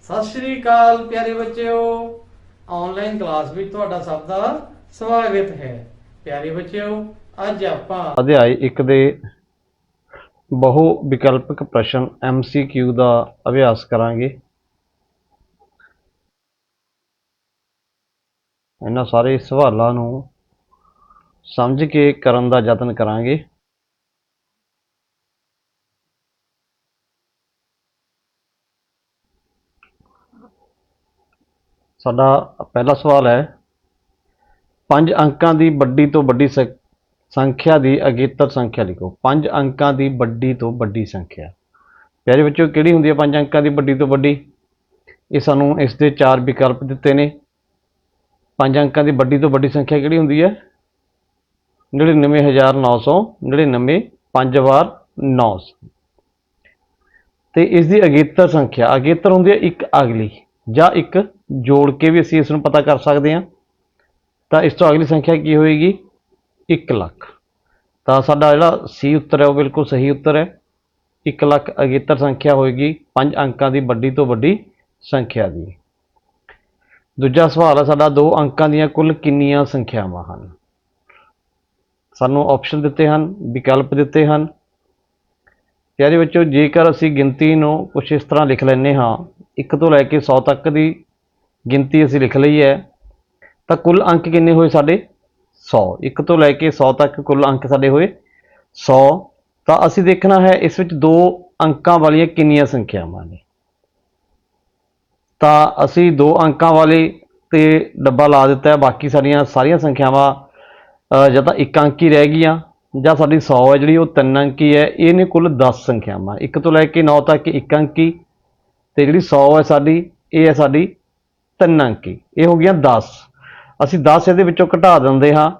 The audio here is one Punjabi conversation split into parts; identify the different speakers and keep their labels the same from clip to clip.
Speaker 1: ਸਤਿ ਸ਼੍ਰੀ ਅਕਾਲ ਪਿਆਰੇ ਬੱਚਿਓ। ਆਨਲਾਈਨ ਕਲਾਸ ਵਿੱਚ ਤੁਹਾਡਾ ਸਭ ਦਾ ਸਵਾਗਤ ਹੈ। ਪਿਆਰੇ ਬੱਚਿਓ, ਅੱਜ ਆਪਾਂ
Speaker 2: ਅਧਿਆਇ 1 ਦੇ ਬਹੁ ਵਿਕਲਪਿਕ ਪ੍ਰਸ਼ਨ MCQ ਦਾ ਅਭਿਆਸ ਕਰਾਂਗੇ। ਇਹਨਾਂ ਸਾਰੇ ਸਵਾਲਾਂ ਨੂੰ ਸਮਝ ਕੇ ਕਰਨ ਦਾ ਯਤਨ ਕਰਾਂਗੇ। ਸਾਡਾ ਪਹਿਲਾ ਸਵਾਲ ਹੈ, ਪੰਜ ਅੰਕਾਂ ਦੀ ਵੱਡੀ ਤੋਂ ਵੱਡੀ ਸੰਖਿਆ ਦੀ ਅਗੇਤਰ ਸੰਖਿਆ ਲਿਖੋ। ਪੰਜ ਅੰਕਾਂ ਦੀ ਵੱਡੀ ਤੋਂ ਵੱਡੀ ਸੰਖਿਆ। ਪਿਆਰੇ ਬੱਚਿਓ, ਕਿਹੜੀ ਹੁੰਦੀ ਹੈ ਪੰਜ ਅੰਕਾਂ ਦੀ ਵੱਡੀ ਤੋਂ ਵੱਡੀ? ਇਹ ਸਾਨੂੰ ਇਸ ਦੇ ਚਾਰ ਵਿਕਲਪ ਦਿੱਤੇ ਨੇ। ਪੰਜ ਅੰਕਾਂ ਦੀ ਵੱਡੀ ਤੋਂ ਵੱਡੀ ਸੰਖਿਆ ਕਿਹੜੀ ਹੁੰਦੀ ਹੈ? 99999 ਪੰਜ ਵਾਰ 9 ਤੇ ਇਸ ਦੀ ਅਗੇਤਰ ਸੰਖਿਆ, ਅਗੇਤਰ ਹੁੰਦੀ ਹੈ ਇੱਕ ਅਗਲੀ, ਜਾਂ ਇੱਕ ਜੋੜ ਕੇ ਵੀ ਅਸੀਂ ਇਸ ਨੂੰ ਪਤਾ ਕਰ ਸਕਦੇ ਹਾਂ। ਤਾਂ ਇਸ ਤੋਂ ਅਗਲੀ ਸੰਖਿਆ ਕੀ ਹੋਏਗੀ? 1 ਲੱਖ। ਤਾਂ ਸਾਡਾ ਜਿਹੜਾ ਸੀ ਉੱਤਰ ਹੈ, ਉਹ ਬਿਲਕੁਲ ਸਹੀ ਉੱਤਰ ਹੈ। 1 ਲੱਖ ਅਗੇਤਰ ਸੰਖਿਆ ਹੋਏਗੀ, ਪੰਜ ਅੰਕਾਂ ਦੀ ਵੱਡੀ ਤੋਂ ਵੱਡੀ ਸੰਖਿਆ ਦੀ। ਦੂਜਾ ਸਵਾਲ ਹੈ, ਸਾਡਾ ਦੋ ਅੰਕਾਂ ਦੀਆਂ ਕੁੱਲ ਕਿੰਨੀਆਂ ਸੰਖਿਆਵਾਂ ਹਨ? ਸਾਨੂੰ ਆਪਸ਼ਨ ਦਿੱਤੇ ਹਨ, ਵਿਕਲਪ ਦਿੱਤੇ ਹਨ। ਇਹਦੇ ਵਿੱਚੋਂ ਜੇਕਰ ਅਸੀਂ ਗਿਣਤੀ ਨੂੰ ਕੁਝ ਇਸ ਤਰ੍ਹਾਂ ਲਿਖ ਲੈਂਦੇ ਹਾਂ 1 ਤੋਂ ਲੈ ਕੇ 100 ਤੱਕ ਦੀ ਗਿਣਤੀ ਅਸੀਂ ਲਿਖ ਲਈ ਹੈ, ਤਾਂ ਕੁੱਲ ਅੰਕ ਕਿੰਨੇ ਹੋਏ ਸਾਡੇ? 100 1 ਤੋਂ ਲੈ ਕੇ 100 ਤੱਕ ਕੁੱਲ ਅੰਕ ਸਾਡੇ ਹੋਏ 100 ਤਾਂ ਅਸੀਂ ਦੇਖਣਾ ਹੈ, ਇਸ ਵਿੱਚ ਦੋ ਅੰਕਾਂ ਵਾਲੀਆਂ ਕਿੰਨੀਆਂ ਸੰਖਿਆਵਾਂ ਨੇ। ਤਾਂ ਅਸੀਂ ਦੋ ਅੰਕਾਂ ਵਾਲੇ ਤੇ ਡੱਬਾ ਲਾ ਦਿੱਤਾ ਹੈ, ਬਾਕੀ ਸਾਡੀਆਂ ਸਾਰੀਆਂ ਸੰਖਿਆਵਾਂ ਜਾਂ ਤਾਂ ਇੱਕ ਅੰਕੀ ਰਹਿ ਗਈਆਂ, ਜਾਂ ਸਾਡੀ 100 ਹੈ ਜਿਹੜੀ ਉਹ ਤਿੰਨ ਅੰਕੀ ਹੈ, ਇਹ ਨੇ ਕੁੱਲ 10 ਸੰਖਿਆਵਾਂ। 1 ਤੋਂ ਲੈ ਕੇ 9 ਤੱਕ ਇੱਕ ਅੰਕੀ, ਤੇ ਜਿਹੜੀ 100 ਹੈ ਸਾਡੀ, ਇਹ ਹੈ ਸਾਡੀ ਤਿੰਨ ਅੰਕੀ। ਇਹ ਹੋ ਗਈਆਂ 10 ਅਸੀਂ 10 ਇਹਦੇ ਵਿੱਚੋਂ ਘਟਾ ਦਿੰਦੇ ਹਾਂ,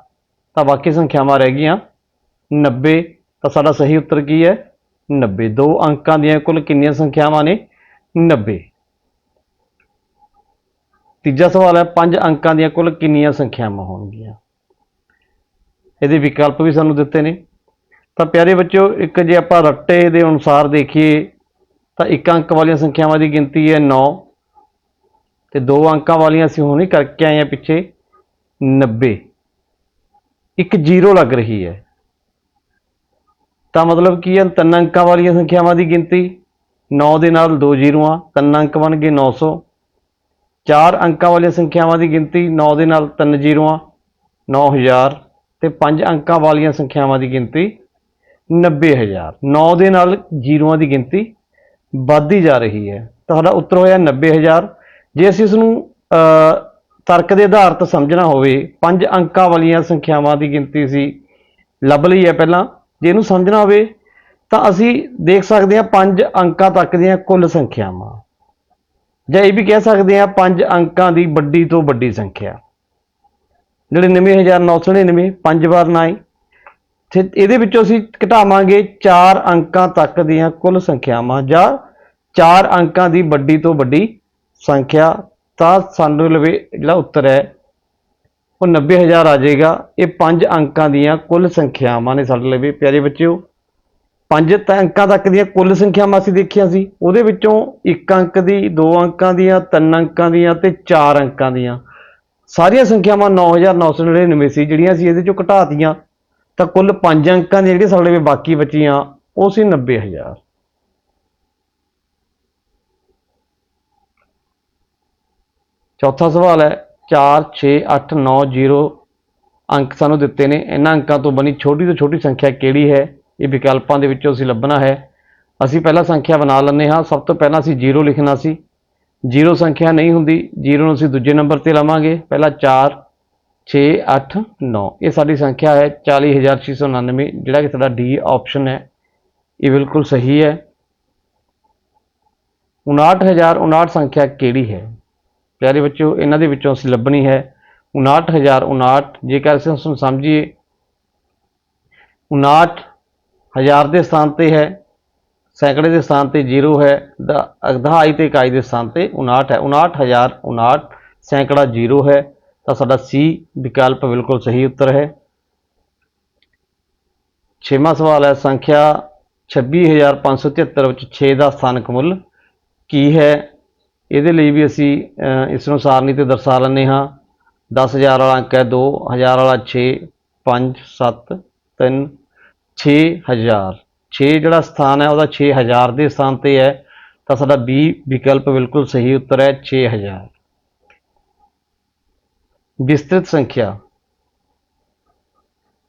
Speaker 2: ਤਾਂ ਬਾਕੀ ਸੰਖਿਆਵਾਂ ਰਹਿ ਗਈਆਂ 90 ਤਾਂ ਸਾਡਾ ਸਹੀ ਉੱਤਰ ਕੀ ਹੈ? 90 ਦੋ ਅੰਕਾਂ ਦੀਆਂ ਕੁੱਲ ਕਿੰਨੀਆਂ ਸੰਖਿਆਵਾਂ ਨੇ? 90 ਤੀਜਾ ਸਵਾਲ ਹੈ, ਪੰਜ ਅੰਕਾਂ ਦੀਆਂ ਕੁੱਲ ਕਿੰਨੀਆਂ ਸੰਖਿਆਵਾਂ ਹੋਣਗੀਆਂ? ਇਹਦੇ ਵਿਕਲਪ ਵੀ ਸਾਨੂੰ ਦਿੱਤੇ ਨੇ। ਤਾਂ ਪਿਆਰੇ ਬੱਚਿਓ, ਇੱਕ ਜੇ ਆਪਾਂ ਰੱਟੇ ਦੇ ਅਨੁਸਾਰ ਦੇਖੀਏ, ਤਾਂ ਇੱਕ ਅੰਕ ਵਾਲੀਆਂ ਸੰਖਿਆਵਾਂ ਦੀ ਗਿਣਤੀ ਹੈ 9 ਤੇ ਦੋ ਅੰਕਾਂ ਵਾਲੀਆਂ ਅਸੀਂ ਹੁਣੇ ਕਰਕੇ ਆਏ ਆ ਪਿੱਛੇ 90 ਇੱਕ ਜ਼ੀਰੋ ਲੱਗ ਰਹੀ ਹੈ। ਤਾਂ ਮਤਲਬ ਕੀ ਹੈ, ਤਿੰਨ ਅੰਕਾਂ ਵਾਲੀਆਂ ਸੰਖਿਆਵਾਂ ਦੀ ਗਿਣਤੀ 9 ਦੇ ਨਾਲ ਦੋ ਜ਼ੀਰੋਆਂ, ਤਿੰਨ ਅੰਕ ਬਣ ਗਏ 900 ਚਾਰ ਅੰਕਾਂ ਵਾਲੀਆਂ ਸੰਖਿਆਵਾਂ ਦੀ ਗਿਣਤੀ 9 ਦੇ ਨਾਲ ਤਿੰਨ ਜ਼ੀਰੋਆਂ 9000 ਤੇ ਪੰਜ ਅੰਕਾਂ ਵਾਲੀਆਂ ਸੰਖਿਆਵਾਂ ਦੀ ਗਿਣਤੀ 90000 9 ਦੇ ਨਾਲ ਜ਼ੀਰੋਆਂ ਦੀ ਗਿਣਤੀ ਵੱਧਦੀ ਜਾ ਰਹੀ ਹੈ। ਤੁਹਾਡਾ ਉੱਤਰ ਹੋਇਆ 90000 ਜੇ ਅਸੀਂ ਇਸ ਨੂੰ ਤਰਕ ਦੇ ਆਧਾਰ ਤੇ ਸਮਝਣਾ ਹੋਵੇ, ਪੰਜ ਅੰਕਾਂ ਵਾਲੀਆਂ ਸੰਖਿਆਵਾਂ ਦੀ ਗਿਣਤੀ ਸੀ ਲੱਭ ਲਈ ਹੈ ਪਹਿਲਾਂ। ਜੇ ਇਹਨੂੰ ਸਮਝਣਾ ਹੋਵੇ, ਤਾਂ ਅਸੀਂ ਦੇਖ ਸਕਦੇ ਹਾਂ ਪੰਜ ਅੰਕਾਂ ਤੱਕ ਦੀਆਂ ਕੁੱਲ ਸੰਖਿਆਵਾਂ। ਜਾਂ ਇਹ ਵੀ ਕਹਿ ਸਕਦੇ ਹਾਂ ਪੰਜ ਅੰਕਾਂ ਦੀ ਵੱਡੀ ਤੋਂ ਵੱਡੀ ਸੰਖਿਆ। 99999 ਪੰਜ ਵਾਰ 9 ਤੇ ਇਹਦੇ ਵਿੱਚੋਂ ਅਸੀਂ ਘਟਾਵਾਂਗੇ 4 ਅੰਕਾਂ ਤੱਕ ਦੀਆਂ ਕੁੱਲ ਸੰਖਿਆਵਾਂ। ਜਾਂ 4 ਅੰਕਾਂ ਦੀ ਵੱਡੀ ਤੋਂ ਵੱਡੀ ਸੰਖਿਆ। ਤਾਂ ਸਾਨੂੰ ਲਵੇ, ਜਿਹੜਾ ਉੱਤਰ ਹੈ, ਉਹ 90000 ਆ ਜਾਏਗਾ। ਇਹ ਪੰਜ ਅੰਕਾਂ ਦੀਆਂ ਕੁੱਲ ਸੰਖਿਆਵਾਂ ਨੇ ਸਾਡੇ ਲਵੇ। ਪਿਆਰੇ ਬੱਚਿਓ, ਪੰਜ ਅੰਕਾਂ ਤੱਕ ਦੀਆਂ ਕੁੱਲ ਸੰਖਿਆਵਾਂ ਅਸੀਂ ਦੇਖੀਆਂ ਸੀ। ਉਹਦੇ ਵਿੱਚੋਂ ਇੱਕ ਅੰਕ ਦੀ, ਦੋ ਅੰਕਾਂ ਦੀਆਂ, ਤਿੰਨ ਅੰਕਾਂ ਦੀਆਂ ਤੇ ਚਾਰ ਅੰਕਾਂ ਦੀਆਂ। ਸਾਰੀਆਂ ਸੰਖਿਆਵਾਂ 9999 ਸੀ ਜਿਹੜੀਆਂ ਅਸੀਂ ਇਹਦੇ ਚੋਂ ਘਟਾਤੀਆਂ, ਤਾਂ ਕੁੱਲ ਪੰਜ ਅੰਕਾਂ ਦੀਆਂ ਜਿਹੜੀਆਂ ਸਾਡੇ ਲਵੇ ਬਾਕੀ ਬਚੀਆਂ, ਉਹ ਸੀ 90000 ਚੌਥਾ ਸਵਾਲ ਹੈ 4 6 8 9 0 ਅੰਕ ਸਾਨੂੰ ਦਿੱਤੇ ਨੇ। ਇਹਨਾਂ ਅੰਕਾਂ ਤੋਂ ਬਣੀ ਛੋਟੀ ਤੋਂ ਛੋਟੀ ਸੰਖਿਆ ਕਿਹੜੀ ਹੈ? ਇਹ ਵਿਕਲਪਾਂ ਦੇ ਵਿੱਚੋਂ ਅਸੀਂ ਲੱਭਣਾ ਹੈ। ਅਸੀਂ ਪਹਿਲਾਂ ਸੰਖਿਆ ਬਣਾ ਲੈਂਦੇ ਹਾਂ। ਸਭ ਤੋਂ ਪਹਿਲਾਂ ਅਸੀਂ 0 ਲਿਖਣਾ ਸੀ। ਜੀਰੋ ਸੰਖਿਆ ਨਹੀਂ ਹੁੰਦੀ, ਜੀਰੋ ਨੂੰ ਅਸੀਂ ਦੂਜੇ ਨੰਬਰ ਤੇ ਲਵਾਂਗੇ, ਪਹਿਲਾਂ 4 6 8 9 ਇਹ ਸਾਡੀ ਸੰਖਿਆ ਹੈ 40699 ਜਿਹੜਾ ਕਿ ਸਾਡਾ ਡੀ ਆਪਸ਼ਨ ਹੈ। ਇਹ ਬਿਲਕੁਲ ਸਹੀ ਹੈ। 59059 ਸੰਖਿਆ ਕਿਹੜੀ ਹੈ? ਪਿਆਰੇ ਬੱਚਿਓ, ਇਹਨਾਂ ਦੇ ਵਿੱਚੋਂ ਅਸੀਂ ਲੱਭਣੀ ਹੈ 59059 ਜੇਕਰ ਅਸੀਂ ਉਸ ਨੂੰ ਸਮਝੀਏ 59000 ਦੇ ਸਥਾਨ ਤੇ ਹੈ ਸੈਂਕੜੇ ਦੇ ਸਥਾਨ ਤੇ 0 ਹੈ ਦਹਾਈ ਤੇ ਇਕਾਈ ਦੇ ਸਥਾਨ ਤੇ 59 ਹੈ। 59059 ਸੈਂਕੜਾ 0 ਹੈ। ਤਾਂ ਸਾਡਾ ਸੀ ਵਿਕਲਪ ਬਿਲਕੁਲ ਸਹੀ ਉੱਤਰ ਹੈ। ਛੇਵਾਂ ਸਵਾਲ ਹੈ, ਸੰਖਿਆ 26573 ਵਿੱਚ 6 ਦਾ ਸਥਾਨਕ ਮੁੱਲ ਕੀ ਹੈ? ਇਹਦੇ ਲਈ ਵੀ ਅਸੀਂ ਇਸ ਨੂੰ ਸਾਰਣੀ ਤੇ ਦਰਸਾ ਲੈਂਦੇ ਹਾਂ। 10000 ਵਾਲਾ ਅੰਕ ਹੈ 2000 ਵਾਲਾ 6 5 7 3 6000 6 ਜਿਹੜਾ ਸਥਾਨ ਹੈ, ਉਹਦਾ 6000 ਦੇ ਸਥਾਨ ਤੇ ਹੈ। ਤਾਂ ਸਾਡਾ B ਵਿਕਲਪ ਬਿਲਕੁਲ ਸਹੀ ਉੱਤਰ ਹੈ 6000 ਵਿਸਤ੍ਰਿਤ ਸੰਖਿਆ।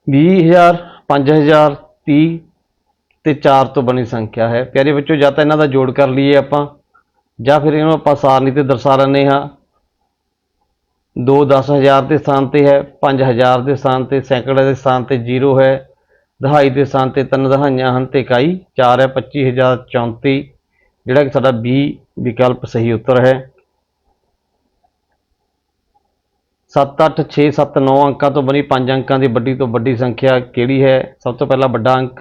Speaker 2: 20000 5000 30 ਤੇ 4 ਤੋਂ ਬਣੀ ਸੰਖਿਆ ਹੈ। ਪਿਆਰੇ ਬੱਚੋ ਜਾਂ ਤਾਂ ਇਹਨਾਂ ਦਾ ਜੋੜ ਕਰ ਲਈਏ ਆਪਾਂ, ਜਾਂ ਫਿਰ ਇਹਨੂੰ ਆਪਾਂ ਸਾਰਣੀ ਤੇ ਦਰਸਾ ਲੈਂਦੇ ਹਾਂ। 2 10000 ਦੇ ਸਥਾਨ ਤੇ ਹੈ 5000 ਦੇ ਸਥਾਨ ਤੇ, ਸੈਂਕੜੇ ਦੇ ਸਥਾਨ ਤੇ 0 ਹੈ। ਦਹਾਈ ਦੇ ਸਥਾਨ ਤੇ ਤਿੰਨ ਦਹਾਈਆਂ ਹਨ ਤੇ ਇਕਾਈ 4 ਹੈ 25034 ਜਿਹੜਾ ਕਿ ਸਾਡਾ ਬੀ ਵਿਕਲਪ ਸਹੀ ਉੱਤਰ ਹੈ। 7 8 6 7 9 ਅੰਕਾਂ ਤੋਂ ਬਣੀ ਪੰਜ ਅੰਕਾਂ ਦੀ ਵੱਡੀ ਤੋਂ ਵੱਡੀ ਸੰਖਿਆ ਕਿਹੜੀ ਹੈ? ਸਭ ਤੋਂ ਪਹਿਲਾਂ ਵੱਡਾ ਅੰਕ,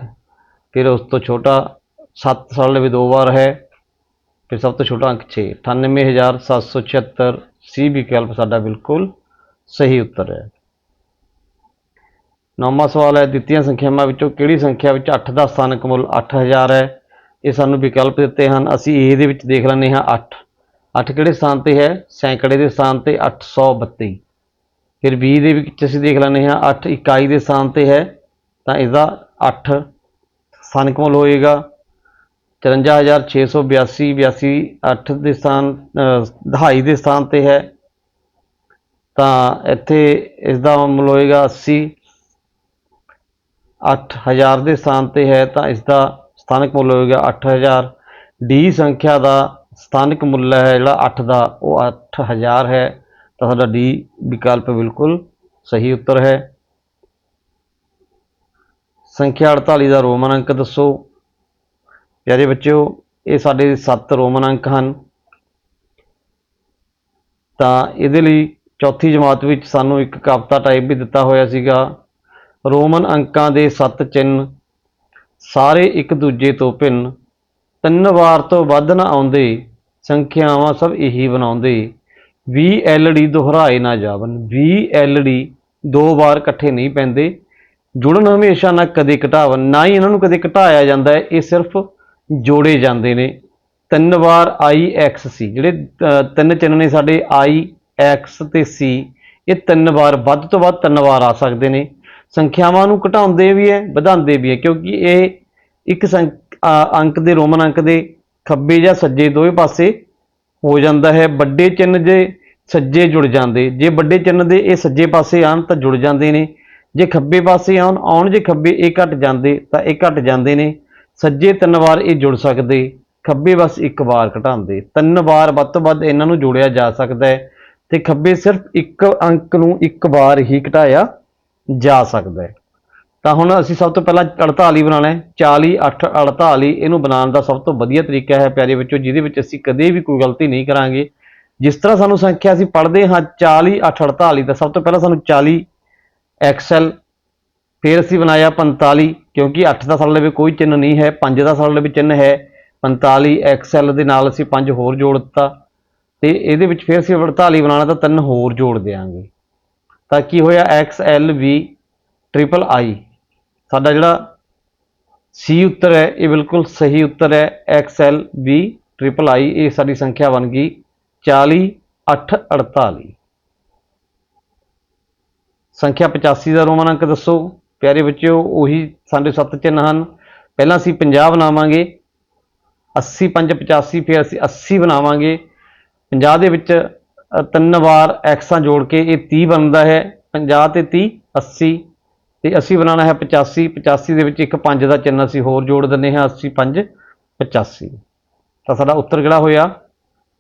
Speaker 2: ਫਿਰ ਉਸ ਤੋਂ ਛੋਟਾ 7 ਸਾਲ ਵੀ ਦੋ ਵਾਰ ਹੈ, ਫਿਰ ਸਭ ਤੋਂ ਛੋਟਾ ਅੰਕ 6 98776 ਸੀ ਵਿਕਲਪ ਸਾਡਾ ਬਿਲਕੁਲ ਸਹੀ ਉੱਤਰ ਹੈ। ਨੌਵਾਂ ਸਵਾਲ ਹੈ, ਦਿੱਤੀਆਂ ਸੰਖਿਆਵਾਂ ਵਿੱਚੋਂ ਕਿਹੜੀ ਸੰਖਿਆ ਵਿੱਚ 8 ਦਾ ਸਥਾਨਕ ਮੁੱਲ 8000 ਹੈ? ਇਹ ਸਾਨੂੰ ਵਿਕਲਪ ਦਿੱਤੇ ਹਨ, ਅਸੀਂ A ਦੇ ਵਿੱਚ ਦੇਖ ਲੈਂਦੇ ਹਾਂ 8 8 ਕਿਹੜੇ ਸਥਾਨ ਤੇ ਹੈ? ਸੈਂਕੜੇ ਦੇ ਸਥਾਨ ਤੇ 832 ਫਿਰ B ਦੇ ਵਿੱਚ ਅਸੀਂ ਦੇਖ ਲੈਂਦੇ ਹਾਂ 8 ਇਕਾਈ ਦੇ ਸਥਾਨ ਤੇ ਹੈ, ਤਾਂ ਇਹਦਾ 8 ਸਥਾਨਕ ਮੁੱਲ ਹੋਏਗਾ। 54682 82 8 ਦੇ ਸਥਾਨ ਦਹਾਈ ਦੇ ਸਥਾਨ ਤੇ ਹੈ, ਤਾਂ ਇੱਥੇ ਇਸ ਦਾ ਮੁੱਲ ਹੋਏਗਾ 80 8000 ਦੇ ਸਥਾਨ ਤੇ ਹੈ ਤਾਂ ਇਸ ਦਾ ਸਥਾਨਕ ਮੁੱਲ ਹੋਏਗਾ 8000 ਡੀ ਸੰਖਿਆ ਦਾ ਸਥਾਨਕ ਮੁੱਲ ਹੈ ਜਿਹੜਾ 8 ਦਾ, ਉਹ 8000 ਹੈ। ਤਾਂ ਸਾਡਾ ਡੀ ਵਿਕਲਪ ਬਿਲਕੁਲ ਸਹੀ ਉੱਤਰ ਹੈ। ਸੰਖਿਆ 48 ਦਾ ਰੋਮਨ ਅੰਕ ਦੱਸੋ। ਪਿਆਰੇ ਬੱਚਿਓ, ਇਹ ਸਾਡੇ 7 ਰੋਮਨ ਅੰਕ ਹਨ। ਤਾਂ ਇਹਦੇ ਲਈ ਚੌਥੀ ਜਮਾਤ ਵਿੱਚ ਸਾਨੂੰ ਇੱਕ ਕਵਿਤਾ ਟਾਈਪ ਵੀ ਦਿੱਤਾ ਹੋਇਆ ਸੀਗਾ। ਰੋਮਨ ਅੰਕਾਂ ਦੇ ਸੱਤ ਚਿੰਨ੍ਹ, ਸਾਰੇ ਇੱਕ ਦੂਜੇ ਤੋਂ ਭਿੰਨ। ਤਿੰਨ ਵਾਰ ਤੋਂ ਵੱਧ ਨਾ ਆਉਂਦੇ, ਸੰਖਿਆਵਾਂ ਸਭ ਇਹੀ ਬਣਾਉਂਦੇ। 20 ਐਲਡੀ ਦੁਹਰਾਏ ਨਾ ਜਾਵਨ 20 ਐਲਡੀ ਦੋ ਵਾਰ ਇਕੱਠੇ ਨਹੀਂ ਪੈਂਦੇ। ਜੁੜਨ ਹਮੇਸ਼ਾ ਨਾ ਕਦੇ ਘਟਾਵਨ, ਨਾ ਹੀ ਇਹਨਾਂ ਨੂੰ ਕਦੇ ਘਟਾਇਆ ਜਾਂਦਾ ਹੈ, ਇਹ ਸਿਰਫ ਜੋੜੇ ਜਾਂਦੇ ਨੇ। ਤਿੰਨ ਵਾਰ ਆਈ ਐਕਸ ਸੀ, ਜਿਹੜੇ ਤਿੰਨ ਚਿੰਨ੍ਹ ਨੇ ਸਾਡੇ ਆਈ ਐਕਸ ਤੇ ਸੀ, ਇਹ ਤਿੰਨ ਵਾਰ ਵੱਧ ਤੋਂ ਵੱਧ ਤਿੰਨ ਵਾਰ ਆ ਸਕਦੇ ਨੇ। ਸੰਖਿਆਵਾਂ ਨੂੰ ਘਟਾਉਂਦੇ ਵੀ ਹੈ, ਵਧਾਉਂਦੇ ਵੀ ਹੈ, ਕਿਉਂਕਿ ਇਹ ਇੱਕ ਸੰਖ- ਅੰਕ ਦੇ, ਰੋਮਨ ਅੰਕ ਦੇ ਖੱਬੇ ਜਾਂ ਸੱਜੇ ਦੋਵੇਂ ਪਾਸੇ ਹੋ ਜਾਂਦਾ ਹੈ। ਵੱਡੇ ਚਿੰਨ੍ਹ ਜੇ ਸੱਜੇ ਜੁੜ ਜਾਂਦੇ। ਜੇ ਵੱਡੇ ਚਿੰਨ੍ਹ ਦੇ ਇਹ ਸੱਜੇ ਪਾਸੇ ਆਣ ਤਾਂ ਜੁੜ ਜਾਂਦੇ ਨੇ। ਜੇ ਖੱਬੇ ਪਾਸੇ ਆਉਣ ਆਉਣ ਜੇ ਖੱਬੇ ਇਹ ਘਟ ਜਾਂਦੇ ਤਾਂ ਇਹ ਘਟ ਜਾਂਦੇ ਨੇ। ਸੱਜੇ ਤਿੰਨ ਵਾਰ ਇਹ ਜੁੜ ਸਕਦੇ, ਖੱਬੇ ਬਸ ਇੱਕ ਵਾਰ ਘਟਾਉਂਦੇ। ਤਿੰਨ ਵਾਰ ਵੱਧ ਤੋਂ ਵੱਧ ਇਹਨਾਂ ਨੂੰ ਜੋੜਿਆ ਜਾ ਸਕਦਾ ਹੈ। ਤੇ ਖੱਬੇ ਸਿਰਫ ਇੱਕ ਅੰਕ ਨੂੰ ਇੱਕ ਵਾਰ ਹੀ ਘਟਾਇਆ ਜਾ ਸਕਦਾ ਹੈ। ਤਾਂ ਹੁਣ ਅਸੀਂ ਸਭ ਤੋਂ ਪਹਿਲਾਂ 48 ਬਣਾਉਣਾ ਹੈ। 40 8 48 ਇਹਨੂੰ ਬਣਾਉਣ ਦਾ ਸਭ ਤੋਂ ਵਧੀਆ ਤਰੀਕਾ ਹੈ ਪਿਆਰੇ ਬੱਚੋ ਜਿਹਦੇ ਵਿੱਚ ਅਸੀਂ ਕਦੇ ਵੀ ਕੋਈ ਗਲਤੀ ਨਹੀਂ ਕਰਾਂਗੇ। ਜਿਸ ਤਰ੍ਹਾਂ ਸਾਨੂੰ ਸੰਖਿਆ ਅਸੀਂ ਪੜ੍ਹਦੇ ਹਾਂ 40 8 48 ਤਾਂ ਸਭ ਤੋਂ ਪਹਿਲਾਂ ਸਾਨੂੰ 40 ਐਕਸਲ ਫਿਰ ਅਸੀਂ ਬਣਾਇਆ 45 ਕਿਉਂਕਿ 8 ਦਾ ਸਾਡੇ ਵਿੱਚ ਕੋਈ ਚਿੰਨ੍ਹ ਨਹੀਂ ਹੈ 5 ਦਾ ਸਾਡੇ ਵਿੱਚ ਚਿੰਨ੍ਹ ਹੈ। 45 ਐਕਸਲ ਦੇ ਨਾਲ ਅਸੀਂ 5 ਹੋਰ ਜੋੜ ਦਿੱਤਾ। ਤੇ ਇਹਦੇ ਵਿੱਚ ਫਿਰ ਅਸੀਂ 48 ਬਣਾਉਣਾ ਤਾਂ ਤਿੰਨ ਹੋਰ ਜੋੜ ਦੇਵਾਂਗੇ ਤਾਂ ਕੀ ਹੋਇਆ? ਐਕਸਐਲ ਵੀ ਟ੍ਰਿਪਲ ਆਈ ਸਾਡਾ ਜਿਹੜਾ ਸੀ ਉੱਤਰ ਹੈ, ਇਹ ਬਿਲਕੁਲ ਸਹੀ ਉੱਤਰ ਹੈ। ਐਕਸਐਲ ਵੀ ਟ੍ਰਿਪਲ ਆਈ ਇਹ ਸਾਡੀ ਸੰਖਿਆ ਬਣ ਗਈ 40 8 48 ਸੰਖਿਆ 85 ਦਾ ਰੋਮਨ ਅੰਕ ਦੱਸੋ। ਪਿਆਰੇ ਬੱਚਿਓ, ਉਹੀ ਸਾਡੇ ਸੱਤ ਚਿੰਨ੍ਹ ਹਨ। ਪਹਿਲਾਂ ਅਸੀਂ 50 ਬਣਾਵਾਂਗੇ 80 5 85 ਫਿਰ ਅਸੀਂ 80 ਬਣਾਵਾਂਗੇ। 50 ਦੇ ਵਿੱਚ ਤਿੰਨ ਵਾਰ ਐਕਸਾਂ ਜੋੜ ਕੇ ਇਹ 30 ਬਣਦਾ ਹੈ 50 ਤੇ 30 80 ਤੇ ਅਸੀਂ ਬਣਾਉਣਾ ਹੈ 85 85 ਦੇ ਵਿੱਚ ਇੱਕ 5 ਦਾ ਚਿੰਨ੍ਹ ਅਸੀਂ ਹੋਰ ਜੋੜ ਦਿੰਦੇ ਹਾਂ 80 5 85 ਤਾਂ ਸਾਡਾ ਉੱਤਰ ਕਿਹੜਾ ਹੋਇਆ?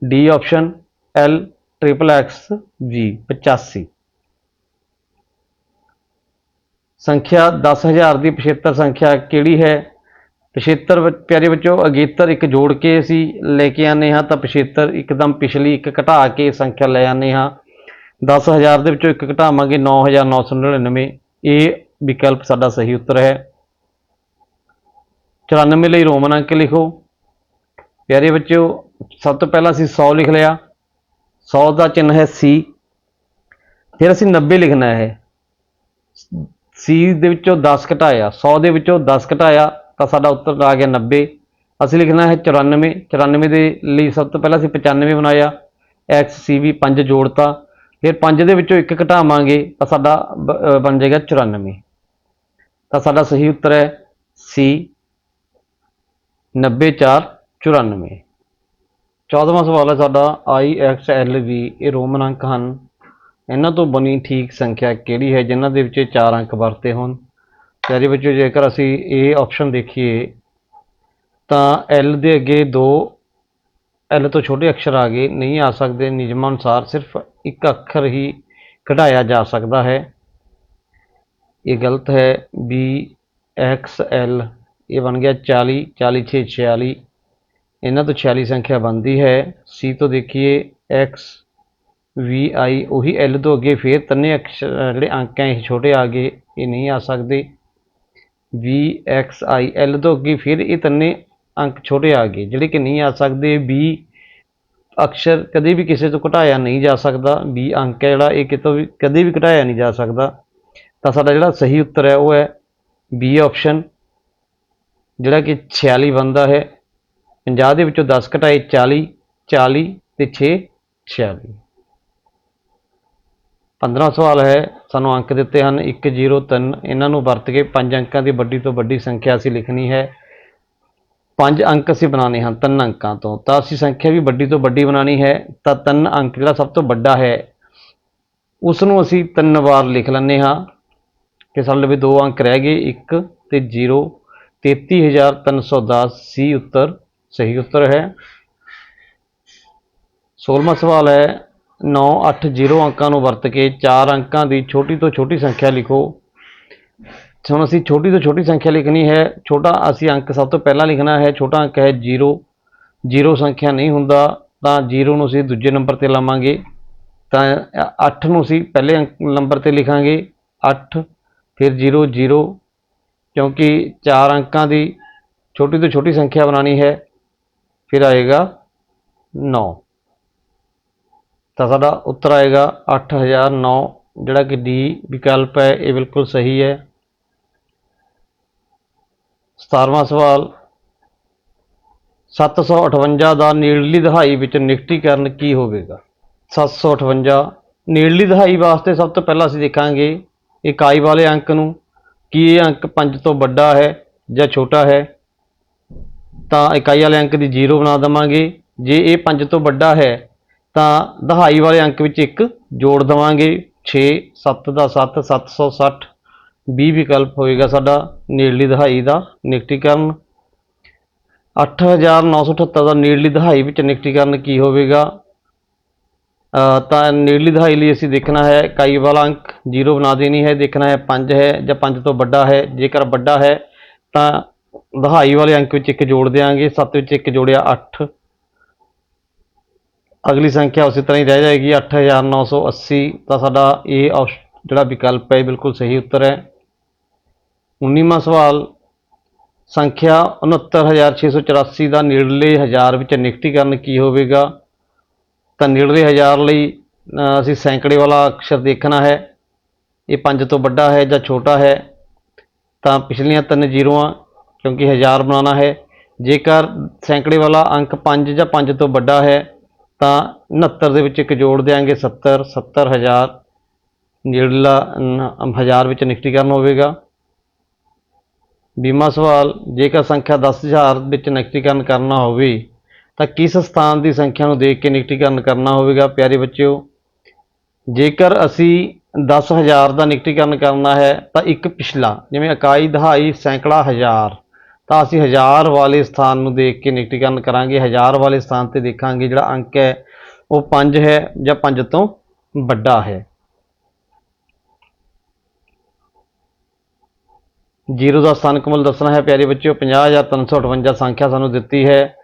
Speaker 2: D option L triple X G 85 ਸੰਖਿਆ 10000 ਦੀ 75 ਸੰਖਿਆ ਕਿਹੜੀ ਹੈ? ਪਿਛੇਤਰ ਪਿਆਰੇ ਬੱਚੋ ਅਗੇਤਰ ਇੱਕ ਜੋੜ ਕੇ ਅਸੀਂ ਲੈ ਕੇ ਆਨੇ ਹਾਂ ਤਾਂ 75 ਇੱਕਦਮ ਪਿਛਲੀ ਇੱਕ ਘਟਾ ਕੇ ਸੰਖਿਆ ਲੈ ਆਨੇ ਹਾਂ। 10000 ਦੇ ਵਿੱਚੋਂ ਇੱਕ ਘਟਾਵਾਂਗੇ 9999 ਇਹ ਵਿਕਲਪ ਸਾਡਾ ਸਹੀ ਉੱਤਰ ਹੈ। 94 ਲਈ ਰੋਮਨ ਅੰਕ ਲਿਖੋ। ਪਿਆਰੇ ਬੱਚਿਓ, ਸਭ ਤੋਂ ਪਹਿਲਾਂ ਅਸੀਂ 100 ਲਿਖ ਲਿਆ। 100 ਦਾ ਚਿੰਨ੍ਹ ਹੈ ਸੀ। ਫਿਰ ਅਸੀਂ 90 ਲਿਖਣਾ ਹੈ। ਸੀ ਦੇ ਵਿੱਚੋਂ 10 ਘਟਾਇਆ। 100 ਦੇ ਵਿੱਚੋਂ 10 ਘਟਾਇਆ। ਤਾਂ ਸਾਡਾ ਉੱਤਰ ਆ ਗਿਆ 90 ਅਸੀਂ ਲਿਖਣਾ ਹੈ 94 94 ਦੇ ਲਈ ਸਭ ਤੋਂ ਪਹਿਲਾਂ ਅਸੀਂ 95 ਬਣਾਇਆ। ਐਕਸ ਸੀ ਵੀ 5 ਜੋੜਤਾ। ਫਿਰ 5 ਦੇ ਵਿੱਚੋਂ 1 ਘਟਾਵਾਂਗੇ ਤਾਂ ਸਾਡਾ ਬ- ਬਣ ਜਾਏਗਾ 94 ਤਾਂ ਸਾਡਾ ਸਹੀ ਉੱਤਰ ਹੈ ਸੀ 90494 14ਵਾਂ ਸਵਾਲ ਹੈ ਸਾਡਾ ਆਈ ਐਕਸ ਐਲ ਵੀ ਇਹ ਰੋਮਨ ਅੰਕ ਹਨ। ਇਹਨਾਂ ਤੋਂ ਬਣੀ ਠੀਕ ਸੰਖਿਆ ਕਿਹੜੀ ਹੈ, ਜਿਨ੍ਹਾਂ ਦੇ ਵਿੱਚ ਚਾਰ ਅੰਕ ਵਰਤੇ ਹੋਣ? ਪਿਆਰੇ ਵਿੱਚੋਂ ਜੇਕਰ ਅਸੀਂ ਇਹ ਆਪਸ਼ਨ ਦੇਖੀਏ, ਤਾਂ ਐਲ ਦੇ ਅੱਗੇ ਦੋ ਐਲ ਤੋਂ ਛੋਟੇ ਅਕਸ਼ਰ ਆ ਗਏ, ਨਹੀਂ ਆ ਸਕਦੇ ਨਿਯਮਾਂ ਅਨੁਸਾਰ ਸਿਰਫ ਇੱਕ ਅੱਖਰ ਹੀ ਕਢਾਇਆ ਜਾ ਸਕਦਾ ਹੈ। ਇਹ ਗਲਤ ਹੈ। ਬੀ ਐਕਸ ਐਲ ਇਹ ਬਣ ਗਿਆ 40 40 6 46 ਇਹਨਾਂ ਤੋਂ 46 ਸੰਖਿਆ ਬਣਦੀ ਹੈ। ਸੀ ਤੋਂ ਦੇਖੀਏ ਐਕਸ ਵੀ ਆਈ ਉਹੀ ਐਲ ਤੋਂ ਅੱਗੇ ਫਿਰ ਤਿੰਨੇ ਅਕਸ਼ਰ ਜਿਹੜੇ ਅੰਕ ਹੈ, ਇਹ ਛੋਟੇ ਆ ਗਏ, ਇਹ ਨਹੀਂ ਆ ਸਕਦੇ। ਵੀ ਐਕਸ ਆਈ ਐਲ ਤੋਂ ਅੱਗੇ ਫਿਰ ਇਹ ਤਿੰਨੇ ਅੰਕ ਛੋਟੇ ਆ ਗਏ, ਜਿਹੜੇ ਕਿ ਨਹੀਂ ਆ ਸਕਦੇ। ਬੀ ਅਕਸ਼ਰ ਕਦੇ ਵੀ ਕਿਸੇ ਤੋਂ ਘਟਾਇਆ ਨਹੀਂ ਜਾ ਸਕਦਾ। ਵੀ ਅੰਕ ਹੈ ਜਿਹੜਾ, ਇਹ ਕਿਤੋਂ ਵੀ ਕਦੇ ਵੀ ਘਟਾਇਆ ਨਹੀਂ ਜਾ ਸਕਦਾ। ਤਾਂ ਸਾਡਾ ਜਿਹੜਾ ਸਹੀ ਉੱਤਰ ਹੈ ਉਹ ਹੈ ਬੀ ਆਪਸ਼ਨ ਜਿਹੜਾ ਕਿ 46 ਬਣਦਾ ਹੈ। 50 ਦੇ ਵਿੱਚੋਂ 10 ਘਟਾਏ 40 40 ਤੇ 6 46 15 ਸਵਾਲ ਹੈ, ਸਾਨੂੰ ਅੰਕ ਦਿੱਤੇ ਹਨ 1 0 3 ਇਹਨਾਂ ਨੂੰ ਵਰਤ ਕੇ ਪੰਜ ਅੰਕਾਂ ਦੀ ਵੱਡੀ ਤੋਂ ਵੱਡੀ ਸੰਖਿਆ ਅਸੀਂ ਲਿਖਣੀ ਹੈ। ਪੰਜ ਅੰਕ ਅਸੀਂ ਬਣਾਉਣੇ ਹਨ, ਤਿੰਨ ਅੰਕਾਂ ਤੋਂ। ਤਾਂ ਅਸੀਂ ਸੰਖਿਆ ਵੀ ਵੱਡੀ ਤੋਂ ਵੱਡੀ ਬਣਾਉਣੀ ਹੈ, ਤਾਂ ਤਿੰਨ ਅੰਕ ਜਿਹੜਾ ਸਭ ਤੋਂ ਵੱਡਾ ਹੈ ਉਸ ਨੂੰ ਅਸੀਂ ਤਿੰਨ ਵਾਰ ਲਿਖ ਲੈਂਦੇ ਹਾਂ ਕਿ ਸਾਡੇ ਲਈ ਦੋ ਅੰਕ ਰਹਿ ਗਏ 1 ਤੇ 0 33310 ਸੀ ਉੱਤਰ, ਸਹੀ ਉੱਤਰ ਹੈ। 16ਵਾਂ ਸਵਾਲ ਹੈ 9 8 0 ਅੰਕਾਂ ਨੂੰ ਵਰਤ ਕੇ ਚਾਰ ਅੰਕਾਂ ਦੀ ਛੋਟੀ ਤੋਂ ਛੋਟੀ ਸੰਖਿਆ ਲਿਖੋ। ਹੁਣ ਅਸੀਂ ਛੋਟੀ ਤੋਂ ਛੋਟੀ ਸੰਖਿਆ ਲਿਖਣੀ ਹੈ। ਛੋਟਾ ਅਸੀਂ ਅੰਕ ਸਭ ਤੋਂ ਪਹਿਲਾਂ ਲਿਖਣਾ ਹੈ। ਛੋਟਾ ਅੰਕ ਹੈ 0 0 ਸੰਖਿਆ ਨਹੀਂ ਹੁੰਦਾ, ਤਾਂ 0 ਨੂੰ ਅਸੀਂ ਦੂਜੇ ਨੰਬਰ ਤੇ ਲਾਵਾਂਗੇ। ਤਾਂ 8 ਨੂੰ ਅਸੀਂ ਪਹਿਲੇ ਅੰਕ ਨੰਬਰ ਤੇ ਲਿਖਾਂਗੇ। 8 ਫਿਰ 0 0 ਕਿਉਂਕਿ ਚਾਰ ਅੰਕਾਂ ਦੀ ਛੋਟੀ ਤੋਂ ਛੋਟੀ ਸੰਖਿਆ ਬਣਾਉਣੀ ਹੈ। ਫਿਰ ਆਏਗਾ 9 ਤਾਂ ਸਾਡਾ ਉੱਤਰ ਆਏਗਾ 8009 ਜਿਹੜਾ ਕਿ ਡੀ ਵਿਕਲਪ ਹੈ, ਇਹ ਬਿਲਕੁਲ ਸਹੀ ਹੈ। 17ਵਾਂ ਸਵਾਲ 758 ਦਾ ਨੇੜਲੀ ਦਹਾਈ ਵਿੱਚ ਨਿਕਟੀਕਰਨ ਕੀ ਹੋਵੇਗਾ? 758 ਨੇੜਲੀ ਦਹਾਈ ਵਾਸਤੇ ਸਭ ਤੋਂ ਪਹਿਲਾਂ ਅਸੀਂ ਦੇਖਾਂਗੇ ਇਕਾਈ ਵਾਲੇ ਅੰਕ ਨੂੰ, ਕੀ ਇਹ ਅੰਕ 5 ਤੋਂ ਵੱਡਾ ਹੈ ਜਾਂ ਛੋਟਾ ਹੈ? ਤਾਂ ਇਕਾਈ ਵਾਲੇ ਅੰਕ ਦੀ 0 ਬਣਾ ਦੇਵਾਂਗੇ। ਜੇ ਇਹ 5 ਤੋਂ ਵੱਡਾ ਹੈ ਤਾਂ ਦਹਾਈ ਵਾਲੇ ਅੰਕ ਵਿੱਚ ਇੱਕ ਜੋੜ ਦੇਵਾਂਗੇ। 6 7 ਦਾ 7 760 20 ਵਿਕਲਪ ਹੋਏਗਾ ਸਾਡਾ ਨੇੜਲੀ ਦਹਾਈ ਦਾ ਨਿਕਟੀਕਰਨ। 8978 ਦਾ ਨੇੜਲੀ ਦਹਾਈ ਵਿੱਚ ਨਿਕਟੀਕਰਨ ਕੀ ਹੋਵੇਗਾ? ਤਾਂ ਨੇੜਲੀ ਦਹਾਈ ਲਈ ਅਸੀਂ ਦੇਖਣਾ ਹੈ ਇਕਾਈ ਵਾਲਾ ਅੰਕ। 0 ਬਣਾ ਦੇਣੀ ਹੈ, ਦੇਖਣਾ ਹੈ 5 ਹੈ ਜਾਂ 5 ਤੋਂ ਵੱਡਾ ਹੈ। ਜੇਕਰ ਵੱਡਾ ਹੈ ਤਾਂ ਦਹਾਈ ਵਾਲੇ ਅੰਕ ਵਿੱਚ ਇੱਕ ਜੋੜ ਦੇਵਾਂਗੇ 7 ਵਿੱਚ ਇੱਕ ਜੋੜਿਆ 8 ਅਗਲੀ ਸੰਖਿਆ ਉਸੇ ਤਰ੍ਹਾਂ ਹੀ ਰਹਿ ਜਾਏਗੀ 8980 ਤਾਂ ਸਾਡਾ ਇਹ ਔਸ਼- ਜਿਹੜਾ ਵਿਕਲਪ ਹੈ, ਇਹ ਬਿਲਕੁਲ ਸਹੀ ਉੱਤਰ ਹੈ। 19ਵਾਂ ਸਵਾਲ, ਸੰਖਿਆ 69684 ਦਾ ਨੇੜਲੇ ਹਜ਼ਾਰ ਵਿੱਚ ਨਿਕਟੀਕਰਨ ਕੀ ਹੋਵੇਗਾ? ਤਾਂ ਨੇੜਲੇ ਹਜ਼ਾਰ ਲਈ ਅਸੀਂ ਸੈਂਕੜੇ ਵਾਲਾ ਅਕਸ਼ਰ ਦੇਖਣਾ ਹੈ। ਇਹ 5 ਤੋਂ ਵੱਡਾ ਹੈ ਜਾਂ ਛੋਟਾ ਹੈ? ਤਾਂ ਪਿਛਲੀਆਂ ਤਿੰਨ ਜ਼ੀਰੋਆਂ, ਕਿਉਂਕਿ ਹਜ਼ਾਰ ਬਣਾਉਣਾ ਹੈ। ਜੇਕਰ ਸੈਂਕੜੇ ਵਾਲਾ ਅੰਕ 5 ਜਾਂ 5 ਤੋਂ ਵੱਡਾ ਹੈ ਤਾਂ 69 ਦੇ ਵਿੱਚ ਇੱਕ ਜੋੜ ਦੇਾਂਗੇ 70 70000 ਨੇੜਲਾ ਨ- ਹਜ਼ਾਰ ਵਿੱਚ ਨਿਕਟੀਕਰਨ ਹੋਵੇਗਾ। ਬੀਮਾ ਸਵਾਲ, ਜੇਕਰ ਸੰਖਿਆ 10000 ਵਿੱਚ ਨਿਕਟੀਕਰਨ ਕਰਨਾ ਹੋਵੇ, ਤਾਂ ਕਿਸ ਸਥਾਨ ਦੀ ਸੰਖਿਆ ਨੂੰ ਦੇਖ ਕੇ ਨਿਕਟੀਕਰਨ ਕਰਨਾ ਹੋਵੇਗਾ, ਪਿਆਰੇ ਬੱਚਿਓ? ਜੇਕਰ ਅਸੀਂ 10000 ਦਾ ਨਿਕਟੀਕਰਨ ਕਰਨਾ ਹੈ, ਤਾਂ ਇੱਕ ਪਿਛਲਾ, ਜਿਵੇਂ ਇਕਾਈ, ਦਹਾਈ, ਸੈਂਕੜਾ ਹਜ਼ਾਰ। ਤਾਂ ਅਸੀਂ ਹਜ਼ਾਰ ਵਾਲੇ ਸਥਾਨ ਨੂੰ ਦੇਖ ਕੇ ਨਿਕਟੀਕਰਨ ਕਰਾਂਗੇ। ਹਜ਼ਾਰ ਵਾਲੇ ਸਥਾਨ ਤੇ ਦੇਖਾਂਗੇ ਜਿਹੜਾ ਅੰਕ ਹੈ, ਉਹ 5 ਹੈ ਜਾਂ 5 ਤੋਂ ਵੱਡਾ ਹੈ। ਜ਼ੀਰੋ ਦਾ ਸਥਾਨਕ ਮੁੱਲ ਦੱਸਣਾ ਹੈ ਪਿਆਰੇ ਬੱਚਿਓ 50358 ਸੰਖਿਆ ਸਾਨੂੰ ਦਿੱਤੀ ਹੈ।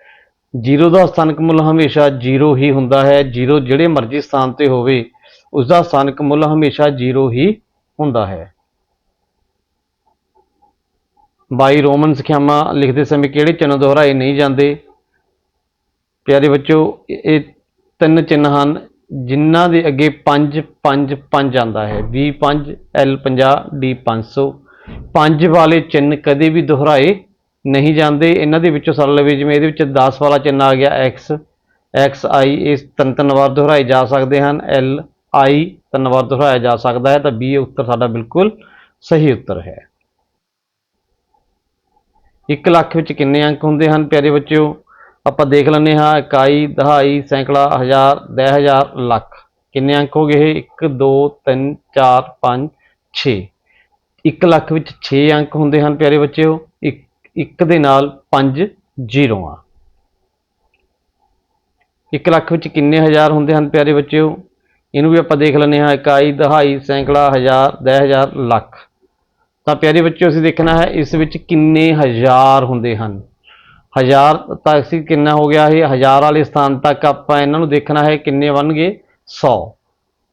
Speaker 2: ਜ਼ੀਰੋ ਦਾ ਸਥਾਨਕ ਮੁੱਲ ਹਮੇਸ਼ਾ ਜ਼ੀਰੋ ਹੀ ਹੁੰਦਾ ਹੈ। ਜ਼ੀਰੋ ਜਿਹੜੇ ਮਰਜ਼ੀ ਸਥਾਨ ਤੇ ਹੋਵੇ ਉਸ ਦਾ ਸਥਾਨਕ ਮੁੱਲ ਹਮੇਸ਼ਾ ਜ਼ੀਰੋ ਹੀ ਹੁੰਦਾ ਹੈ। ਬਾਈ ਰੋਮਨ ਸਿੱਖਿਆਵਾਂ ਲਿਖਦੇ ਸਮੇਂ ਕਿਹੜੇ ਚਿੰਨ੍ਹ ਦੁਹਰਾਏ ਨਹੀਂ ਜਾਂਦੇ? ਪਿਆਰੇ ਬੱਚਿਓ ਇਹ ਤਿੰਨ ਚਿੰਨ੍ਹ ਹਨ ਜਿਨ੍ਹਾਂ ਦੇ ਅੱਗੇ 5 5 5 ਆਂਦਾ ਹੈ। V5 L50 D500 ਪੰਜ ਵਾਲੇ ਚਿੰਨ੍ਹ ਕਦੇ ਵੀ ਦੁਹਰਾਏ ਨਹੀਂ ਜਾਂਦੇ। ਇਹਨਾਂ ਦੇ ਵਿੱਚੋਂ ਸਾਡਾ ਲਵੇ, ਜਿਵੇਂ ਇਹਦੇ ਵਿੱਚ 10 ਵਾਲਾ ਚਿੰਨ੍ਹ ਆ ਗਿਆ X X I ਇਸ ਤਿੰਨ ਤਿੰਨ ਵਾਰ ਦੁਹਰਾਏ ਜਾ ਸਕਦੇ ਹਨ। L I ਤਿੰਨ ਵਾਰ ਦੁਹਰਾਇਆ ਜਾ ਸਕਦਾ ਹੈ। ਤਾਂ B ਉੱਤਰ ਸਾਡਾ ਬਿਲਕੁਲ ਸਹੀ ਉੱਤਰ ਹੈ। 1 ਲੱਖ ਵਿੱਚ ਕਿੰਨੇ ਅੰਕ ਹੁੰਦੇ ਹਨ ਪਿਆਰੇ ਬੱਚਿਓ? ਆਪਾਂ ਦੇਖ ਲੈਂਦੇ ਹਾਂ, ਇਕਾਈ, ਦਹਾਈ, ਸੈਂਕੜਾ, ਹਜ਼ਾਰ ਦਸ ਹਜ਼ਾਰ, ਲੱਖ। ਕਿੰਨੇ ਅੰਕ ਹੋ ਗਏ ਇਹ? 1 2 3 4 5 6 1 ਲੱਖ ਵਿੱਚ 6 ਅੰਕ ਹੁੰਦੇ ਹਨ ਪਿਆਰੇ ਬੱਚਿਓ। ਇੱਕ ਇੱਕ ਦੇ ਨਾਲ 5 ਜ਼ੀਰੋਆਂ 1 ਲੱਖ ਵਿੱਚ ਕਿੰਨੇ ਹਜ਼ਾਰ ਹੁੰਦੇ ਹਨ ਪਿਆਰੇ ਬੱਚਿਓ? ਇਹਨੂੰ ਵੀ ਆਪਾਂ ਦੇਖ ਲੈਂਦੇ ਹਾਂ, ਇਕਾਈ, ਦਹਾਈ, ਸੈਂਕੜਾ, ਹਜ਼ਾਰ ਦਸ ਹਜ਼ਾਰ, ਲੱਖ। ਤਾਂ ਪਿਆਰੇ ਬੱਚਿਓ, ਅਸੀਂ ਦੇਖਣਾ ਹੈ ਇਸ ਵਿੱਚ ਕਿੰਨੇ ਹਜ਼ਾਰ ਹੁੰਦੇ ਹਨ। ਹਜ਼ਾਰ ਤਾਂ ਅਸੀਂ ਕਿੰਨਾ ਹੋ ਗਿਆ ਇਹ? ਹਜ਼ਾਰ ਵਾਲੇ ਸਥਾਨ ਤੱਕ ਆਪਾਂ ਇਹਨਾਂ ਨੂੰ ਦੇਖਣਾ ਹੈ ਕਿੰਨੇ ਬਣਨਗੇ? 100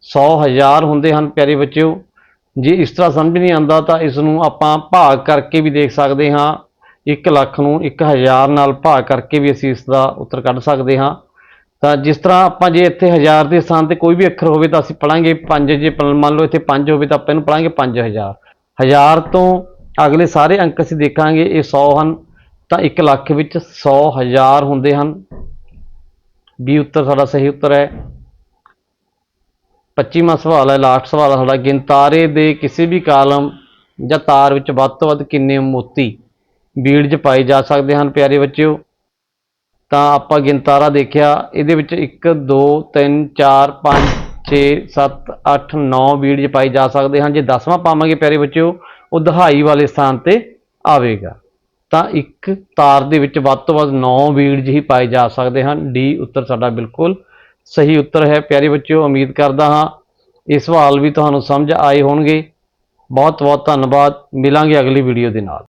Speaker 2: 100 ਹਜ਼ਾਰ ਹੁੰਦੇ ਹਨ ਪਿਆਰੇ ਬੱਚਿਓ। ਜੇ ਇਸ ਤਰ੍ਹਾਂ ਸਮਝ ਨਹੀਂ ਆਉਂਦਾ ਤਾਂ ਇਸ ਨੂੰ ਆਪਾਂ ਭਾਗ ਕਰਕੇ ਵੀ ਦੇਖ ਸਕਦੇ ਹਾਂ। 1 ਲੱਖ ਨੂੰ 1000 ਨਾਲ ਭਾਗ ਕਰਕੇ ਵੀ ਅਸੀਂ ਇਸ ਦਾ ਉੱਤਰ ਕੱਢ ਸਕਦੇ ਹਾਂ। ਤਾਂ ਜਿਸ ਤਰ੍ਹਾਂ ਆਪਾਂ ਜੇ ਇੱਥੇ ਹਜ਼ਾਰ ਦੇ ਸਥਾਨ ਤੇ ਕੋਈ ਵੀ ਅੱਖਰ ਹੋਵੇ ਤਾਂ ਅਸੀਂ ਪੜਾਂਗੇ 5 ਜੇ ਪ- ਮੰਨ ਲਓ ਇੱਥੇ 5 ਹੋਵੇ ਤਾਂ ਆਪਾਂ ਇਹਨੂੰ ਪੜਾਂਗੇ 5000 ਹਜ਼ਾਰ ਤੋਂ ਅਗਲੇ ਸਾਰੇ ਅੰਕ ਅਸੀਂ ਦੇਖਾਂਗੇ, ਇਹ 100 ਹਨ, ਤਾਂ 1 ਲੱਖ ਵਿੱਚ 100 ਹਜ਼ਾਰ ਹੁੰਦੇ ਹਨ। ਵੀ ਉੱਤਰ ਸਾਡਾ ਸਹੀ ਉੱਤਰ ਹੈ। 25ਵਾਂ ਸਵਾਲ ਹੈ, ਲਾਸਟ ਸਵਾਲ ਹੈ ਸਾਡਾ। ਗਿਣਤਾਰੇ ਦੇ ਕਿਸੇ ਵੀ ਕਾਲਮ ਜਾਂ ਤਾਰ ਵਿੱਚ ਵੱਧ ਤੋਂ ਵੱਧ ਕਿੰਨੇ ਮੋਤੀ ਬੀੜ 'ਚ ਪਾਏ ਜਾ ਸਕਦੇ ਹਨ, ਪਿਆਰੇ ਬੱਚਿਓ? ਤਾਂ ਆਪਾਂ ਗਿਣਤਾਰਾ ਦੇਖਿਆ, ਇਹਦੇ ਵਿੱਚ 1 2 3 4 5 6 7 8 9 ਬੀੜਜ ਪਾਏ ਜਾ ਸਕਦੇ ਹਨ। ਜੇ 10ਵਾਂ ਪਾਵਾਂਗੇ ਪਿਆਰੇ ਬੱਚਿਓ, ਉਹ ਦਹਾਈ ਵਾਲੇ ਸਥਾਨ ਤੇ ਆਵੇਗਾ। ਤਾਂ ਇੱਕ ਤਾਰ ਦੇ ਵਿੱਚ ਵੱਧ ਤੋਂ ਵੱਧ 9 ਬੀੜ ਹੀ ਪਾਏ ਜਾ ਸਕਦੇ ਹਨ। ਡੀ ਉੱਤਰ ਸਾਡਾ ਬਿਲਕੁਲ ਸਹੀ ਉੱਤਰ ਹੈ। ਪਿਆਰੇ ਬੱਚਿਓ, ਉਮੀਦ ਕਰਦਾ ਹਾਂ ਇਹ ਸਵਾਲ ਵੀ ਤੁਹਾਨੂੰ ਸਮਝ ਆਏ ਹੋਣਗੇ। ਬਹੁਤ ਬਹੁਤ ਧੰਨਵਾਦ। ਮਿਲਾਂਗੇ ਅਗਲੀ ਵੀਡੀਓ ਦੇ ਨਾਲ।